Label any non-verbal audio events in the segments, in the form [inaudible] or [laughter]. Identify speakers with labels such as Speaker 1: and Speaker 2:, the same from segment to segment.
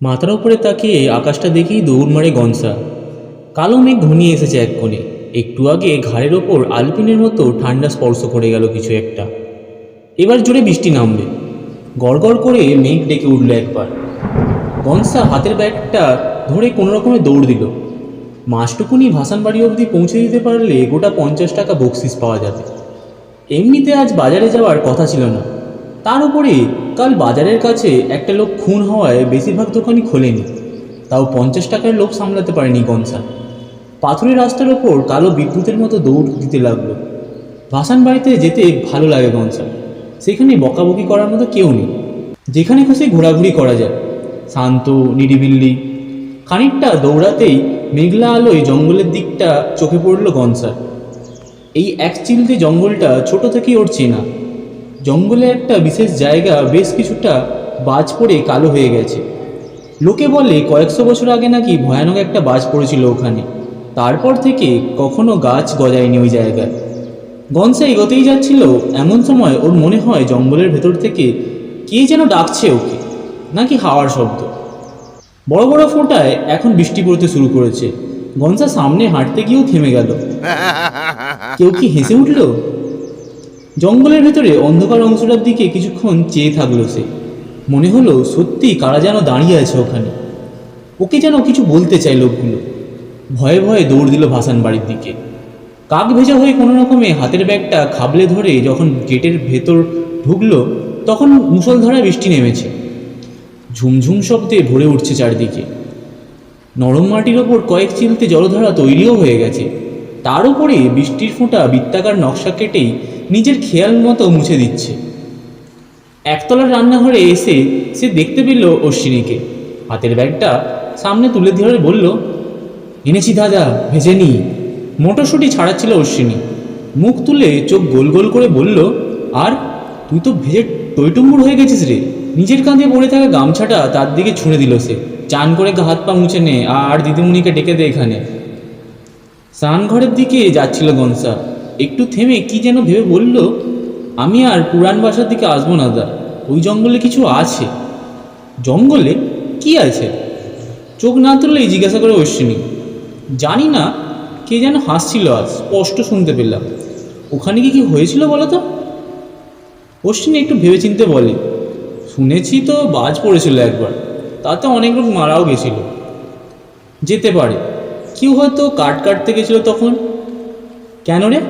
Speaker 1: মাথার উপরে তাকিয়ে আকাশটা দেখেই দৌড় মারে গনসা। কালো মেঘ ঘনিয়ে এসেছে এক কোণে। একটু আগে ঘাড়ের ওপর আলপিনের মতো ঠান্ডা স্পর্শ করে গেল কিছু একটা। এবার জোরে বৃষ্টি নামবে। গড়গড় করে মেঘ ডেকে উঠল একবার। গনসা হাতের ব্যাগটা ধরে কোনো রকমে দৌড় দিল। মাসটুকুনি ভাসান বাড়ি অবধি পৌঁছে দিতে পারলে গোটা পঞ্চাশ টাকা বকশিস পাওয়া যাবে। এমনিতে আজ বাজারে যাওয়ার কথা ছিল না। তার উপরে কাল বাজারের কাছে একটা লোক খুন হওয়ায় বেশিরভাগ দোকানই খোলেনি। তাও পঞ্চাশ টাকার লোক সামলাতে পারেনি গনসা। পাথরের রাস্তার ওপর কালো বিদ্যুতের মতো দৌড় দিতে লাগল। ভাসান বাড়িতে যেতে ভালো লাগে গনসা। সেখানে বকাবকি করার মতো কেউ নেই। যেখানে খুশি ঘোরাঘুরি করা যায়। শান্ত নিরিবিল্লি খানিকটা দৌড়াতেই মেঘলা আলোয় জঙ্গলের দিকটা চোখে পড়ল গনসার এই এক চিলতে জঙ্গলটা ছোট থেকেই ওর চেনা। জঙ্গলে একটা বিশেষ জায়গা বেশ কিছুটা বাজ পড়ে কালো হয়ে গেছে। লোকে বলে কয়েকশো বছর আগে নাকি ভয়ানক একটা বাজ পড়েছিল ওখানে। তারপর থেকে কখনো গাছ গজায়নি ওই জায়গায়। গনসা এগোতেই যাচ্ছিল এমন সময় ওর মনে হয় জঙ্গলের ভেতর থেকে কে যেন ডাকছে ওকে নাকি হাওয়ার শব্দ। বড় বড় ফোঁটায় এখন বৃষ্টি পড়তে শুরু করেছে। গনসা সামনে হাঁটতে গিয়েও থেমে গেল। [laughs] কেউ কি হেসে উঠল? জঙ্গলের ভেতরে অন্ধকার অংশটার দিকে কিছুক্ষণ চেয়ে থাকল সে। মনে হলো সত্যি কারা যেন দাঁড়িয়ে আছে ওখানে। ওকে যেন কিছু বলতে চাই লোকগুলো ভয়ে ভয়ে দৌড় দিল ভাসান বাড়ির দিকে। কাক ভেজা হয়ে কোনো রকমে হাতের ব্যাগটা খাবলে ধরে যখন গেটের ভেতর ঢুকলো, তখন মুষলধারা বৃষ্টি নেমেছে। ঝুমঝুম শব্দে ভরে উঠছে চারদিকে। নরম মাটির ওপর কয়েক চিলতে জলধারা তৈরিও হয়ে গেছে। তার উপরে বৃষ্টির ফোঁটা বৃত্তাকার নকশা কেটেই নিজের খেয়াল মতো মুছে দিচ্ছে। একতলার রান্নাঘরে এসে সে দেখতে পেল অশ্বিনীকে। হাতের ব্যাগটা সামনে তুলে ধরে বলল, এনেছি দাদা, ভেজে নি মোটরশুটি ছাড়াচ্ছিল অশ্বিনী। মুখ তুলে চোখ গোল গোল করে বলল, আর, তুই তো ভেজে টইটুম্বুর হয়ে গেছিস রে। নিজের কাঁধে পড়ে থাকা গামছাটা তার দিকে ছুঁড়ে দিল সে। চান করে হাত পা মুছে নে, আর দিদিমণিকে ডেকে দে এখানে। স্নানঘরের দিকে যাচ্ছিল গনসা। একটু থেমে কি যেন ভেবে বলল, আমি আর পুরাণ বাসার দিকে আসব না দা ওই জঙ্গলে কিছু আছে। জঙ্গলে? কি আছে? চোখ না তুললেই জিজ্ঞাসা করে অশ্বিনী। জানি না কে যেন হাসছিল আজ, স্পষ্ট শুনতে পেলাম। ওখানে কি কি হয়েছিল বলো তো? অশ্বিনী একটু ভেবেচিন্তে বলে, শুনেছি তো বাজ পড়েছিল একবার, তাতে অনেক লোক মারাও গেছিল। যেতে পারে, কেউ হয়তো কাট কাটতে গেছিল তখন? কেন রে?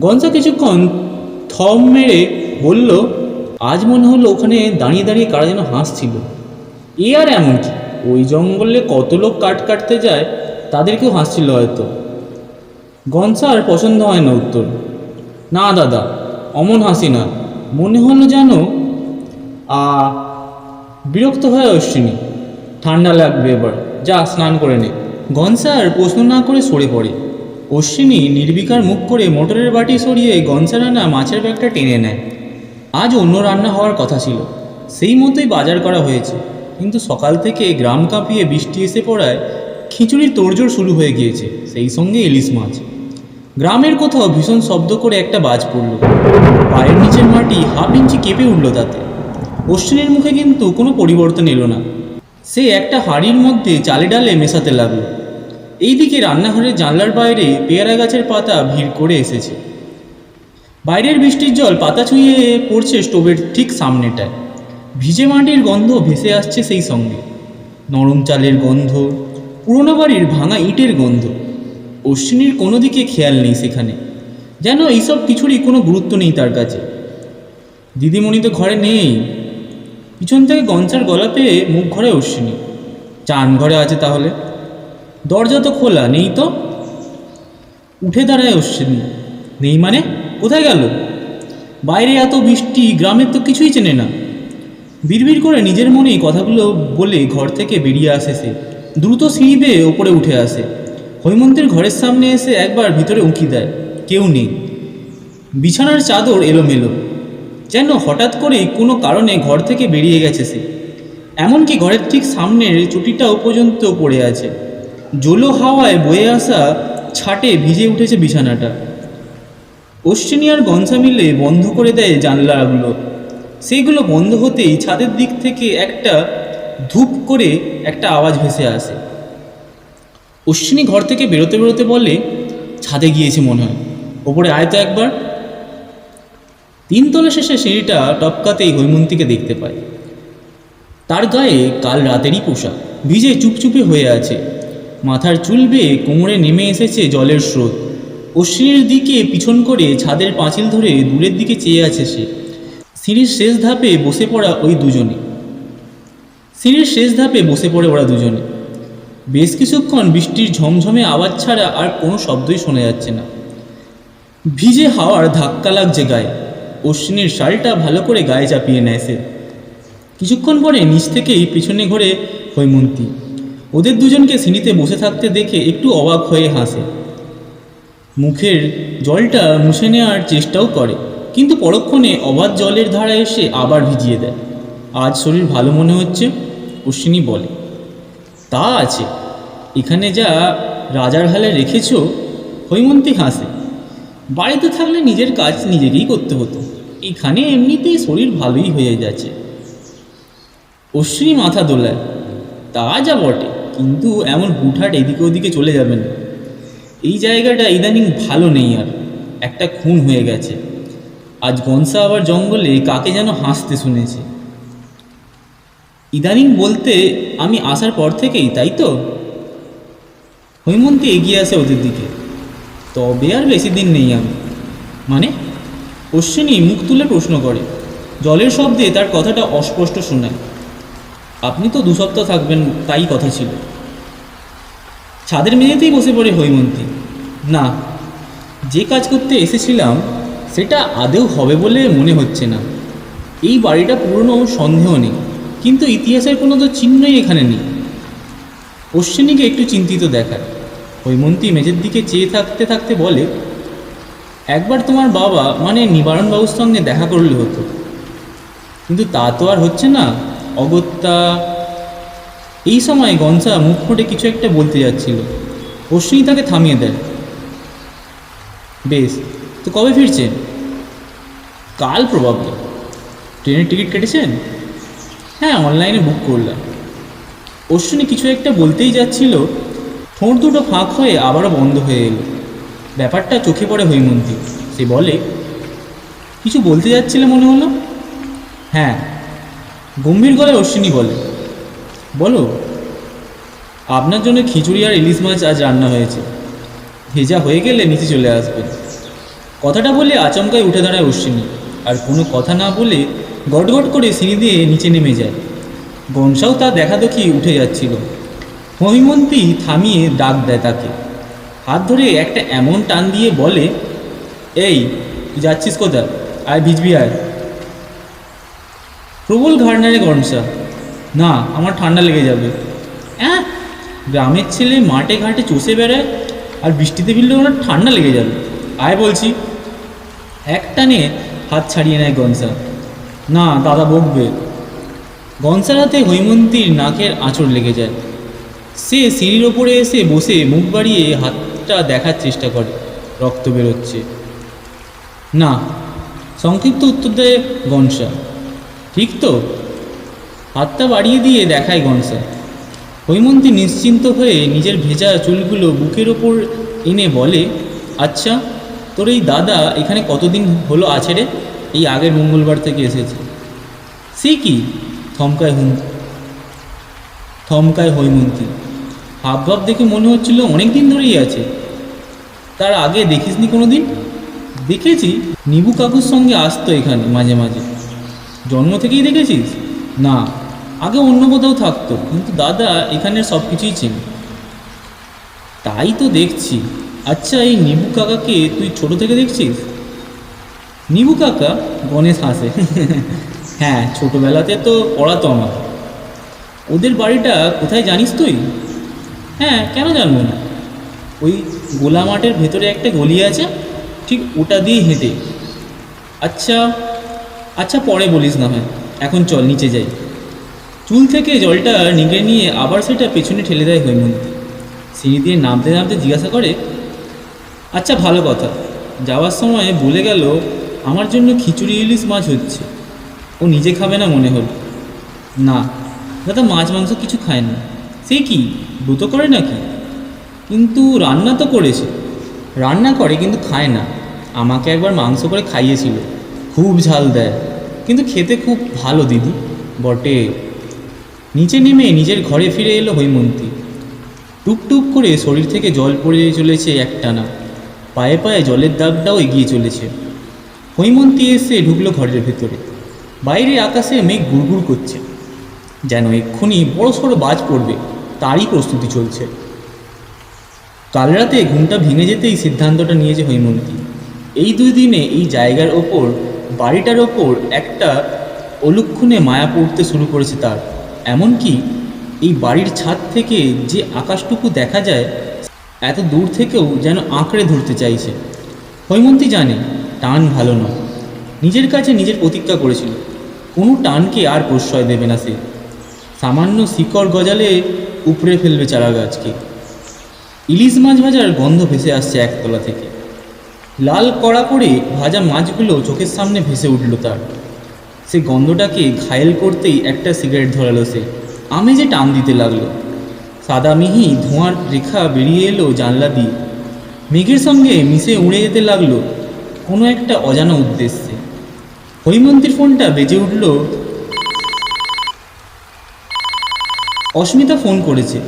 Speaker 1: গঞ্জা কিছুক্ষণ থম মেরে বলল, আজ মনে হলো ওখানে দাঁড়িয়ে দাঁড়িয়ে কারা যেন হাসছিল। এ আর এমন কি? ওই জঙ্গলে কত লোক কাট কাটতে যায় তাদেরকেও হাসছিল হয়তো। গনসার পছন্দ হয় না উত্তর। না দাদা, অমন হাসি না। মনে হলো যেন, আ, বিরক্ত হয়ে অশ্বিনী। ঠান্ডা লাগবে এবার। যা, স্নান করে নে। গনসার প্রশ্ন না করে সরে পড়ে। অশ্বিনী নির্বিকার মুখ করে মোটরের বাটি সরিয়ে গনসা রান্না মাছের ব্যাগটা টেনে নেয়। আজ অন্য রান্না হওয়ার কথা ছিল। সেই মতোই বাজার করা হয়েছে। কিন্তু সকাল থেকে গ্রাম কাঁপিয়ে বৃষ্টি এসে পড়ায় খিচুড়ির তোড়জোড় শুরু হয়ে গিয়েছে, সেই সঙ্গে ইলিশ মাছ। গ্রামের কোথাও ভীষণ শব্দ করে একটা বাজ পড়ল। পায়ের নিচের মাটি হাফ ইঞ্চি কেঁপে উঠল তাতে। অশ্বিনীর মুখে কিন্তু কোনো পরিবর্তন এলো না। সে একটা হাঁড়ির মধ্যে চালে ডালে মেশাতে লাগল। এইদিকে রান্নাঘরের জানলার বাইরে পেয়ারা গাছের পাতা ভিড় করে এসেছে। বাইরের বৃষ্টির জল পাতা ছুঁয়ে পড়ছে স্টোভের ঠিক সামনেটায়। ভিজে মাটির গন্ধ ভেসে আসছে সেই সঙ্গে। নরম চালের গন্ধ, পুরোনো বাড়ির ভাঙা ইটের গন্ধ, অশ্বিনীর কোনো দিকে খেয়াল নেই সেখানে। যেন এইসব কিছুরই কোনো গুরুত্ব নেই তার কাছে। দিদিমণি তো ঘরে নেই। পিছন থেকে গঞ্চার গলা পেয়ে মুখ ঘরে অশ্বিনী। চান ঘরে আছে তাহলে? দরজা তো খোলা, নেই তো? উঠে দাঁড়ায় অশ্বিনী। নেই মানে? কোথায় গেল? বাইরে এত বৃষ্টি গ্রামের তো কিছুই চেনে না। বিড়বিড় করে নিজের মনেই কথাগুলো বলে ঘর থেকে বেরিয়ে আসে সে। দ্রুত সিঁড়ি বেয়ে ওপরে উঠে আসে। হৈমন্তের ঘরের সামনে এসে একবার ভিতরে উঁকি দেয়। কেউ নেই। বিছানার চাদর এলোমেলো। যেন হঠাৎ করেই কোনো কারণে ঘর থেকে বেরিয়ে গেছে সে। এমনকি ঘরের ঠিক সামনের চুটিটাও পর্যন্ত পড়ে আছে। জোলো হাওয়ায় বয়ে আসা ছাটে ভিজে উঠেছে বিছানাটা। অশ্বিনী আর গঞ্জা মিলে বন্ধ করে দেয় জানলাগুলো। সেইগুলো বন্ধ হতেই ছাদের দিক থেকে একটা ধূপ করে একটা আওয়াজ ভেসে আসে। অশ্বিনী ঘর থেকে বেরোতে বেরোতে বলে, ছাদে গিয়েছে মনে হয়। ওপরে আয় তো একবার। তিনতলা শেষে সিঁড়িটা টপকাতেই হৈমন্তীকে দেখতে পায়। তার গায়ে কাল রাতেরই পোশাক, ভিজে চুপচুপে হয়ে আছে। মাথার চুল বেয়ে কোমরে নেমে এসেছে জলের স্রোত। অশ্বিনীর দিকে পিছন করে ছাদের পাঁচিল ধরে দূরের দিকে চেয়ে আছে সে। সিঁড়ির শেষ ধাপে বসে পড়া ওই দুজনে। সিঁড়ির শেষ ধাপে বসে পড়ে ওরা দুজনে। বেশ কিছুক্ষণ বৃষ্টির ঝমঝমে আওয়াজ ছাড়া আর কোনো শব্দই শোনা যাচ্ছে না। ভিজে হাওয়ার ধাক্কা লাগছে গায়ে। অশ্বিনীর শালটা ভালো করে গায়ে চাপিয়ে নেয় সে। কিছুক্ষণ পরে নিচ থেকেই পিছনে ঘরে হৈমন্তী। ওদের দুজনকে সিঁড়িতে বসে থাকতে দেখে একটু অবাক হয়ে হাসে। মুখের জলটা মুছে নেওয়ার চেষ্টাও করে, কিন্তু পরক্ষণে অবাধ জলের ধারা এসে আবার ভিজিয়ে দেয়। আজ শরীর ভালো মনে হচ্ছে, অশ্বিনী বলে। তা আছে, এখানে যা রাজার হালে রেখেছ, হৈমন্তী হাসে। বাড়িতে থাকলে নিজের কাজ নিজেকেই করতে হতো, এখানে এমনিতেই শরীর ভালোই হয়ে যাচ্ছে। অশ্বিনী মাথা দোলায়, তা যা বটে। কিন্তু এমন হুটহাট এদিকে ওদিকে চলে যাবে না এই জায়গাটা ইদানিং ভালো নেই আর, একটা খুন হয়ে গেছে। আজ গনসা আবার জঙ্গলে কাকে যেন হাসতে শুনেছে। ইদানিং বলতে আমি আসার পর থেকেই, তাই তো? হৈমন্তী এগিয়ে আসে ওদের দিকে। তবে আর বেশি দিন নেই আমি মানে? অশ্বিনী মুখ তুলে প্রশ্ন করে। জলের শব্দে তার কথাটা অস্পষ্ট শোনায়। আপনি তো দু সপ্তাহ থাকবেন, তাই কথা ছিল। ছাদের মেঝেতেই বসে পড়ে হৈমন্তী। না, যে কাজ করতে এসেছিলাম, সেটা আদেও হবে বলে মনে হচ্ছে না। এই বাড়িটা পুরনো, সন্দেহ নেই। কিন্তু ইতিহাসের কোনো তো চিহ্নই এখানে নেই। অশ্বিনীকে একটু চিন্তিত দেখায়। হৈমন্তী মেঝের দিকে চেয়ে থাকতে থাকতে বলে, একবার তোমার বাবা মানে নিবারণবাবুর সঙ্গে দেখা করলে হতো। কিন্তু তা তো আর হচ্ছে না। অগত্যা। এই সময় গনসা মুখ ফুটে কিছু একটা বলতে যাচ্ছিল। অশ্বিনী তাকে থামিয়ে দেয়। বেশ, তো কবে ফিরছেন? কাল প্রবাবলি ট্রেনের টিকিট কেটেছেন? হ্যাঁ অনলাইনে বুক করলাম। অশ্বিনী কিছু একটা বলতেই যাচ্ছিল। ঠোঁট দুটো ফাঁক হয়ে আবারও বন্ধ হয়ে এলো। ব্যাপারটা চোখে পড়ে হৈমন্তী। সে বলে, কিছু বলতে যাচ্ছিলে মনে হলো? হ্যাঁ গম্ভীর গলায় অশ্বিনী বলে, বলো, আপনার জন্য খিচুড়ি আর ইলিশ মাছ আজ রান্না হয়েছে। ভেজা হয়ে গেলে নিচে চলে আসবে। কথাটা বলে আচমকায় উঠে দাঁড়ায় অশ্বিনী, আর কোনো কথা না বলে গটগট করে সিঁড়ি দিয়ে নিচে নেমে যায়। গনসাও তা দেখা দেখি উঠে যাচ্ছিল। হৈমন্তী থামিয়ে ডাক দেয় তাকে। হাত ধরে একটা এমন টান দিয়ে বলে, এই যাচ্ছিস কোথায়? আয় ভিজবি, আয়। প্রবল ঘাড় নাড়ে গনসা না, আমার ঠান্ডা লেগে যাবে। হ্যাঁ গ্রামের ছেলে মাঠে ঘাটে চষে বেড়ায় আর বৃষ্টিতে ভিড়লে ওনার ঠান্ডা লেগে যাবে। আয় বলছি। এক টানে হাত ছাড়িয়ে নেয় গনসা না, দাদা বকবে। গনসার হাতে হৈমন্তীর নাকের আঁচড় লেগে যায়। সে সিঁড়ির ওপরে এসে বসে মুখ বাড়িয়ে হাতটা দেখার চেষ্টা করে। রক্ত বেরোচ্ছে। না, সংক্ষিপ্ত উত্তর দেয় গনসা। ঠিক তো? হাতটা বাড়িয়ে দিয়ে দেখায় গনসা হৈমন্তী নিশ্চিন্ত হয়ে নিজের ভেজা চুলগুলো বুকের ওপর এনে বলে আচ্ছা তোর এই দাদা এখানে কতদিন হলো আছে রে? এই আগের মঙ্গলবার থেকে এসেছে। সে কি? থমকায় হুম, থমকায় হৈমন্তী। হাব ভাব দেখে মনে হচ্ছিল অনেক দিন ধরেই আছে। তার আগে দেখিসনি কোনো দিন দেখেছি। নিবু কাকুর সঙ্গে আসতো এখানে মাঝে মাঝে। জন্ম থেকেই দেখেছিস? না, আগে অন্য কোথাও থাকতো, কিন্তু দাদা এখানের সব কিছুই চেনে। তাই তো দেখছি। আচ্ছা এই নিবু কাকাকে তুই ছোট থেকে দেখছিস? নিবু কাকা? গণেশ হাসে। [laughs] হ্যাঁ ছোটোবেলাতে তো পড়াতো আমার। ওদের বাড়িটা কোথায় জানিস তুই? হ্যাঁ কেন জানব না। ওই গোলা মাঠের ভেতরে একটা গলি আছে, ঠিক ওটা দিয়ে হেঁটে। আচ্ছা আচ্ছা পরে বলিস না হয়। এখন চল, নিচে যাই। চুল থেকে জলটা নিগড়ে নিয়ে আবার সেটা পেছনে ঠেলে দেয় হৈমন্তী। সিঁড়ি দিয়ে নামতে নামতে জিজ্ঞাসা করে আচ্ছা ভালো কথা। যাওয়ার সময় বলে গেল, আমার জন্য খিচুড়ি ইলিশ মাছ হচ্ছে। ও নিজে খাবে না মনে হল। না, দাদা, মাছ, মাংস কিছু খায় না। সে কি, ব্রত করে নাকি? কিন্তু রান্না তো করেছে। রান্না করে, কিন্তু খায় না। আমাকে একবার মাংস করে খাইয়েছিল। খুব ঝাল দেয়। কিন্তু খেতে খুব ভালো, দিদি। বটে। নিচে নেমে নিজের ঘরে ফিরে এলো হৈমন্তী। টুকটুক করে শরীর থেকে জল পড়ে চলেছে একটানা। পায়ে পায়ে জলের দাগটাও এগিয়ে চলেছে। হৈমন্তী এসে ঢুকলো ঘরের ভেতরে। বাইরে আকাশে মেঘ গুড়গুড় করছে। যেন এক্ষুনি বড় সড়ো বাজ পড়বে, তারই প্রস্তুতি চলছে। কাল রাতে ঘুমটা ভেঙে যেতেই সিদ্ধান্তটা নিয়েছে হৈমন্তী। এই দুই দিনে এই জায়গার ওপর বাড়িটার ওপর একটা অলুক্ষণে মায়া পড়তে শুরু করেছে তার। এমনকি এই বাড়ির ছাদ থেকে যে আকাশটুকু দেখা যায়, এত দূর থেকেও যেন আঁকড়ে ধরতে চাইছে। হৈমন্তী জানে, টান ভালো নয়। নিজের কাছে নিজের প্রতিজ্ঞা করেছিল। কোনো টানকে আর প্রশ্রয় দেবে না সে। সামান্য শিকড় গজালে উপড়ে ফেলবে চারা গাছকে ইলিশ মাছ ভাজার গন্ধ ভেসে আসছে একতলা থেকে। লাল কড়া করে ভাজা মাছগুলো চোখের সামনে ভেসে উঠল তার। সে গন্ধটাকে ঘায়েল করতেই একটা সিগারেট ধরালো সে। আমি যে টান দিতে লাগল। সাদা মিহি ধোঁয়ার রেখা বেরিয়ে এলো জানলা দিয়ে। মেঘের সঙ্গে মিশে উড়ে যেতে লাগল কোনো একটা অজানা উদ্দেশ্যে। হৈমন্তীর ফোনটা বেজে উঠল। অস্মিতা ফোন করেছে।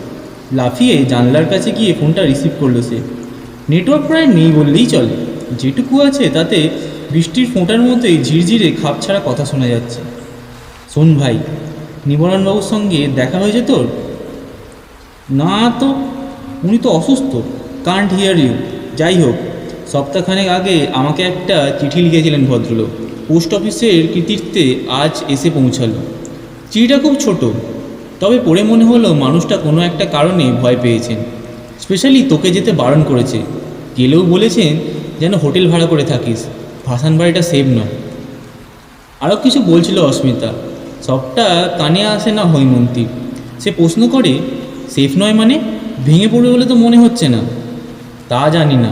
Speaker 1: লাফিয়ে জানলার কাছে গিয়ে ফোনটা রিসিভ করল সে। নেটওয়ার্ক প্রায় নেই বললেই চলে। যেটুকু আছে তাতে বৃষ্টির ফোঁটার মতোই ঝিরঝিরে খাপ ছাড়া কথা শোনা যাচ্ছে। শোন ভাই, নিবরণবাবুর সঙ্গে দেখা হয়েছে তোর? না তো, উনি তো অসুস্থ কান্ট হিয়ার ইউ যাই হোক, সপ্তাহখানেক আগে আমাকে একটা চিঠি লিখেছিলেন ভদ্রলোক। পোস্ট অফিসের কৃতিত্বে আজ এসে পৌঁছালো। চিঠিটা খুব ছোট, তবে পড়ে মনে হলো মানুষটা কোনো একটা কারণে ভয় পেয়েছেন। স্পেশালি তোকে যেতে বারণ করেছে। গেলেও বলেছেন যেন হোটেল ভাড়া করে থাকিস। ভাসান বাড়িটা সেভ নয়। আরও কিছু বলছিল অস্মিতা। সবটা কানে আসে না হৈমন্তী। সে প্রশ্ন করে সেফ নয় মানে? ভেঙে পড়বে বলে তো মনে হচ্ছে না। তা জানি না।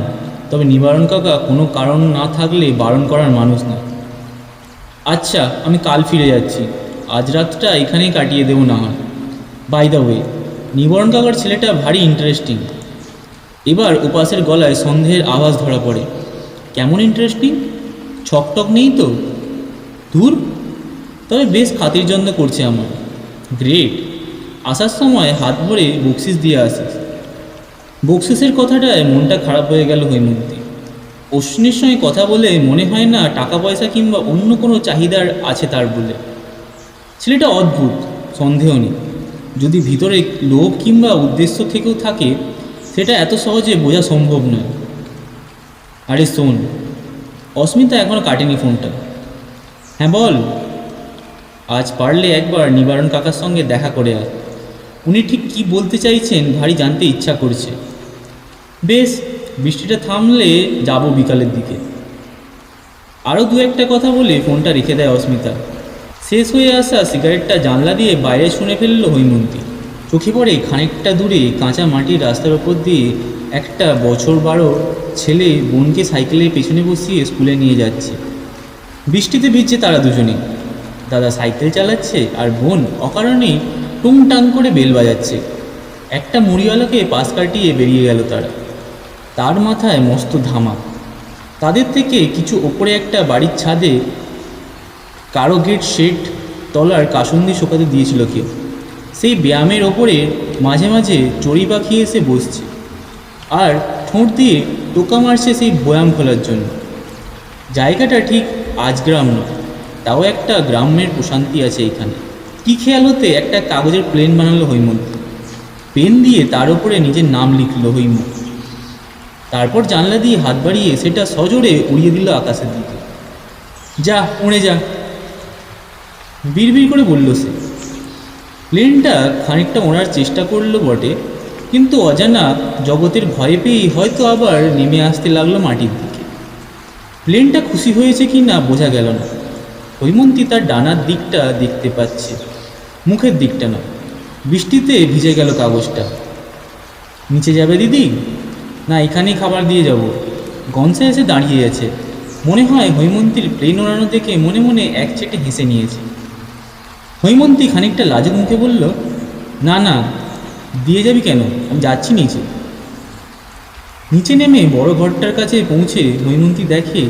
Speaker 1: তবে নিবারণ কাকা কোনো কারণ না থাকলে বারণ করার মানুষ না। আচ্ছা আমি কাল ফিরে যাচ্ছি। আজ রাতটা এখানেই কাটিয়ে দেবো না হয়। বাই দ্য ওয়ে নিবারণ কাকার ছেলেটা ভারী ইন্টারেস্টিং এবার উপাসের গলায় সন্দেহের আওয়াজ ধরা পড়ে। কেমন ইন্টারেস্টিং ছকটক নেই তো? দূর তবে বেশ খাতির যত্ন করছে আমার। গ্রেট আসার সময় হাত ভরে বকশিস দিয়ে আসিস। বকশিসের কথাটায় মনটা খারাপ হয়ে গেল হৈমন্তী। অশ্বিনীর সঙ্গে কথা বলে মনে হয় না টাকা পয়সা কিংবা অন্য কোনো চাহিদার আছে তার বলে। ছেলেটা অদ্ভুত, সন্দেহ নেই। যদি ভিতরে লোভ কিংবা উদ্দেশ্য থেকেও থাকে সেটা এত সহজে বোঝা সম্ভব নয়। আরে শোন, অস্মিতা এখনও কাটেনি ফোনটা। হ্যাঁ বল। আজ পারলে একবার নিবারণ কাকার সঙ্গে দেখা করে আয়। উনি ঠিক কি বলতে চাইছেন ভারী জানতে ইচ্ছা করছে। বেশ, বৃষ্টিটা থামলে যাব বিকালের দিকে। আরও দু একটা কথা বলে ফোনটা রেখে দেয় অস্মিতা। শেষ হয়ে আসা সিগারেটটা জানলা দিয়ে বাইরে শুনে ফেলল হৈমন্তী। চোখে পড়ে খানিকটা দূরে কাঁচা মাটির রাস্তার ওপর দিয়ে একটা বছর বারো ছেলে বোনকে সাইকেলের পেছনে বসিয়ে স্কুলে নিয়ে যাচ্ছে। বৃষ্টিতে ভিজছে তারা দুজনে। দাদা সাইকেল চালাচ্ছে আর বোন অকারণেই টুংটাং করে বেল বাজাচ্ছে। একটা মুড়িওয়ালাকে পাশ কাটিয়ে বেরিয়ে গেল তারা। তার মাথায় মস্ত ধামা। তাদের থেকে কিছু ওপরে একটা বাড়ির ছাদে কারও গেট, শেড, তলার কাসন্দি শোকাতে দিয়েছিল কেউ। সেই ব্যায়ামের ওপরে মাঝে মাঝে চড়ি পাখি এসে বসছে। আর ঠোঁট দিয়ে টোকা মারছে সেই ব্যায়াম খোলার জন্য। জায়গাটা ঠিক আজগ্রাম নয়, তাও একটা গ্রামের প্রশান্তি আছে এখানে। কি খেয়াল হতে একটা কাগজের প্লেন বানালো হৈমন্ত। পেন দিয়ে তার উপরে নিজের নাম লিখল হৈমন্ত। তারপর জানলা দিয়ে হাত বাড়িয়ে সেটা সজোরে উড়িয়ে দিল আকাশের দিকে। যা, উড়ে যা। বিড়বিড় করে বলল সে। প্লেনটা খানিকটা ওড়ার চেষ্টা করল বটে, কিন্তু অজানা জগতের ভয় পেয়েই হয়তো আবার নেমে আসতে লাগল মাটির দিকে। প্লেনটা খুশি হয়েছে কি না বোঝা গেল না। হৈমন্তী তার ডানার দিকটা দেখতে পাচ্ছে, মুখের দিকটা না বৃষ্টিতে ভিজে গেল কাগজটা। নিচে যাবে দিদি? না, এখানেই খাবার দিয়ে যাব। গনসা এসে দাঁড়িয়ে আছে। মনে হয় হৈমন্তীর প্লেন ওড়ানো দেখে মনে মনে এক চেটে হেসে নিয়েছে। হৈমন্তী খানিকটা লাজুক মুখে বলল, না না, দিয়ে যাবি কেন? আমি যাচ্ছি নিচে। নিচে নেমে বড় ঘরটার কাছে পৌঁছে হৈমন্তী দেখে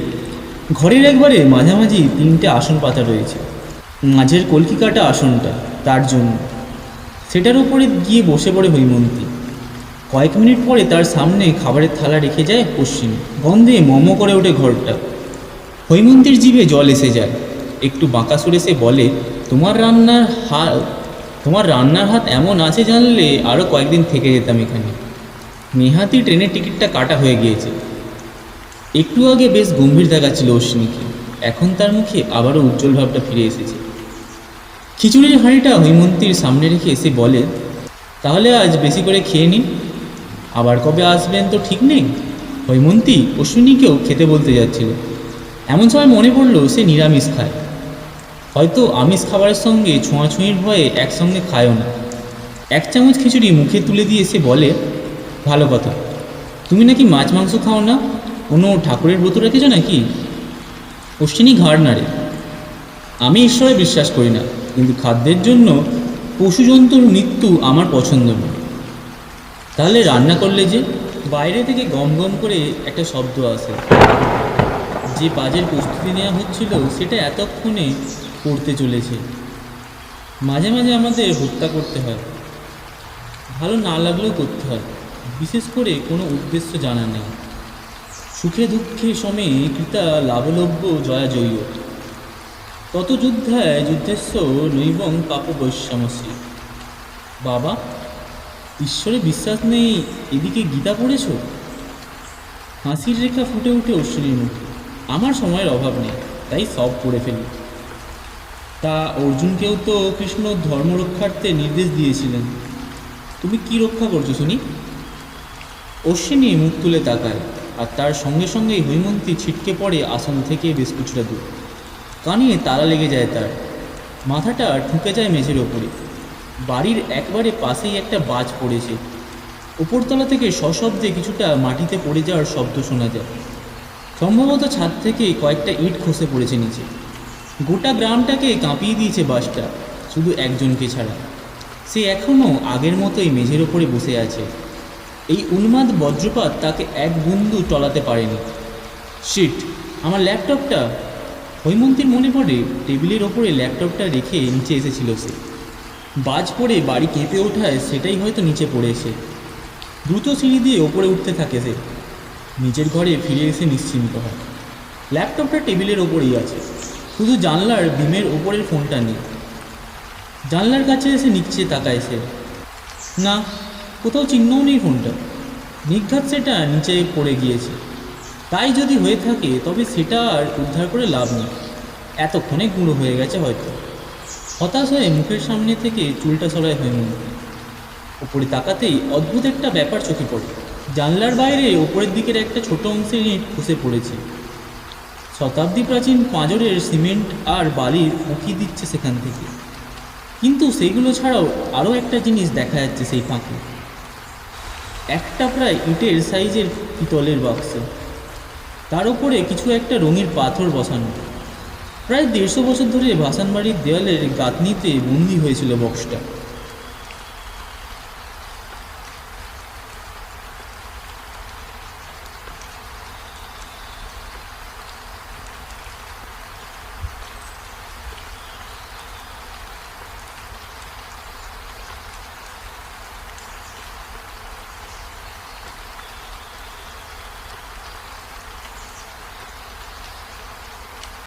Speaker 1: ঘরের একবারে মাঝামাঝি তিনটে আসন পাতা রয়েছে। মাঝের কলকি কাটা আসনটা তার জন্য। সেটার উপরে গিয়ে বসে পড়ে হৈমন্তী। কয়েক মিনিট পরে তার সামনে খাবারের থালা রেখে যায় পশ্চিমে। গন্ধে মম করে ওঠে ঘরটা। হৈমন্তীর জিভে জল এসে যায়। একটু বাঁকা সুরে সে বলে, তোমার রান্নার হাত তোমার রান্নার হাত এমন আছে জানলে আরও কয়েকদিন থেকে যেতাম এখানে। নেহাতি ট্রেনের টিকিটটা কাটা হয়ে গিয়েছে। একটু আগে বেশ গম্ভীর দেখাচ্ছিল অশ্বিনীকে। এখন তার মুখে আবারও উজ্জ্বল ভাবটা ফিরে এসেছে। খিচুড়ির হাঁড়িটা হৈমন্তীর সামনে রেখে এসে বলে, তাহলে আজ বেশি করে খেয়ে নিন। আবার কবে আসবেন তো ঠিক নেই? হৈমন্তী অশ্বিনীকেও খেতে বলতে যাচ্ছিল। এমন সময় মনে পড়ল সে নিরামিষ খায়। হয়তো আমিষ খাবারের সঙ্গে ছোঁয়াছুঁয়ির ভয়ে একসঙ্গে খায়ও না। এক চামচ খিচুড়ি মুখে তুলে দিয়ে সে বলে, ভালো কথা। তুমি নাকি মাছ মাংস খাও না? কোনো ঠাকুরের ব্রত রেখেছো নাকি? অশ্বিনী ঘাড় নাড়ে। আমি ঈশ্বরে বিশ্বাস করি না, কিন্তু খাদ্যের জন্য পশু জন্তুর মৃত্যু আমার পছন্দ নয় তাহলে রান্না করলে যে? বাইরে থেকে গম গম করে একটা শব্দ আসে। যে বাজের প্রস্তুতি নেওয়া হচ্ছিল, সেটা এতক্ষণে করতে চলেছে। মাঝে মাঝে আমাদের হত্যা করতে হয়। ভালো না লাগলেও করতে হয়। বিশেষ করে কোনো উদ্দেশ্য জানা নেই। সুখে দুঃখে সময়ে কৃতা লাভলভ্য জয়া জয়ী তত যুদ্ধায় যুদ্ধেস্য নৈবং পাপ বৈশ্যামসী বাবা, ঈশ্বরে বিশ্বাস নেই, এদিকে গীতা পড়েছ? হাসির রেখা ফুটে উঠে অশ্বিনীর মুখে। আমার সময়ের অভাব নেই, তাই সব পড়ে ফেলি। তা অর্জুনকেও তো কৃষ্ণ ধর্ম রক্ষার্থে নির্দেশ দিয়েছিলেন। তুমি কি রক্ষা করছ শুনি অশ্বিনী মুখ তুলে তাকায়, আর তার সঙ্গে সঙ্গেই হৈমন্তী ছিটকে পড়ে আসন থেকে বেশ কিছুটা দূর। কানে তালা লেগে যায় তার। মাথাটা ঠুকে যায় মেঝের ওপরে। বাড়ির একবারে পাশেই একটা বাজ পড়েছে। উপরতলা থেকে সশব্দে কিছুটা মাটিতে পড়ে যাওয়ার শব্দ শোনা যায়। সম্ভবত ছাদ থেকে কয়েকটা ইট খসে পড়েছে নিচে। গোটা গ্রামটাকে কাঁপিয়ে দিয়েছে বাসটা, শুধু একজনকে ছাড়া। সে এখনও আগের মতোই মেঝের ওপরে বসে আছে। এই উন্মাদ বজ্রপাত তাকে এক বন্ধু টলাতে পারেনি। শিট, আমার ল্যাপটপটা? হৈমন্তীর মনে পড়ে, টেবিলের ওপরে ল্যাপটপটা রেখে নিচে এসেছিল সে। বাজ পড়ে বাড়ি কেঁপে ওঠায় সেটাই হয়তো নিচে পড়েছে দ্রুত সিঁড়ি দিয়ে ওপরে উঠতে থাকে সে। নিজের ঘরে ফিরে এসে নিশ্চিন্ত হয়। ল্যাপটপটা টেবিলের ওপরেই আছে। শুধু জানলার বিমের ওপরের ফোনটা নেই। জানলার কাছে এসে নিচে তাকায় সে। না, কোথাও চিহ্নও নেই ফোনটা। নিঘাত সেটা নিচে পড়ে গিয়েছে। তাই যদি হয়ে থাকে, তবে সেটা আর উদ্ধার করে লাভ নেই। এতক্ষণে গুঁড়ো হয়ে গেছে হয়তো। হতাশ হয়ে মুখের সামনে থেকে চুলটা সরায় হয়ে মন ওপরে তাকাতেই অদ্ভুত একটা ব্যাপার চোখে পড়ে। জানলার বাইরে ওপরের দিকের একটা ছোট অংশের ইট খসে পড়েছে। শতাব্দী প্রাচীন পাঁজরের সিমেন্ট আর বালির উঁকি দিচ্ছে সেখান থেকে। কিন্তু সেইগুলো ছাড়াও আরও একটা জিনিস দেখা যাচ্ছে সেই ফাঁকে। একটা প্রায় ইটের সাইজের পিতলের বাক্স। তার উপরে কিছু একটা রঙিন পাথর বসানো। প্রায় দেড়শো বছর ধরে ভাসানবাড়ির দেওয়ালের গাঁথনিতে বন্দি হয়েছিল বক্সটা।